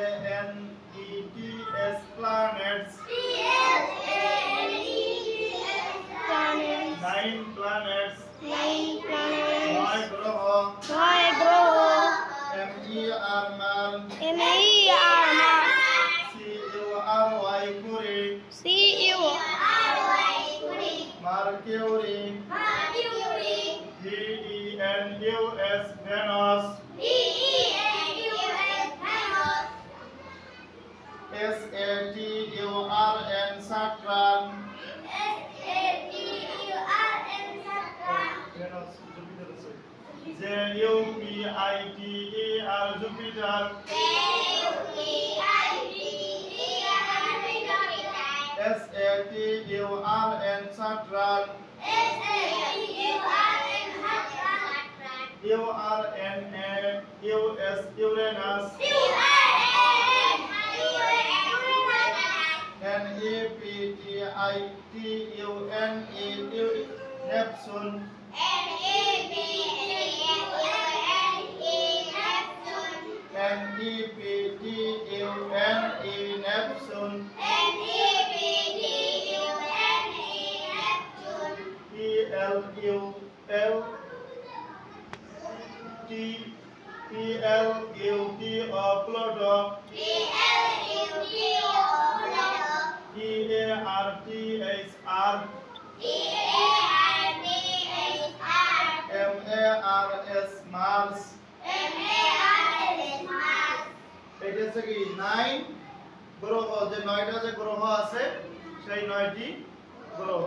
N E T S planets. T L A N E T S planets. Nine planets. Nine planets. Five grah. Five Mercury. Mercury. V E N U S Venus. Venus. N Saturn Venus Jupiter আছে J U P I T E R Jupiter S A T U R N Saturn U R N A U S Uranus. N E P T I T U N E Neptune N E P T U N E Neptune P L U L T P L U T O Pluto P R T H R M A R S Mars এটা হচ্ছে কি nine গ্রহ যে নয়টা যে গ্রহ আছে সেই নয়টি গ্রহ।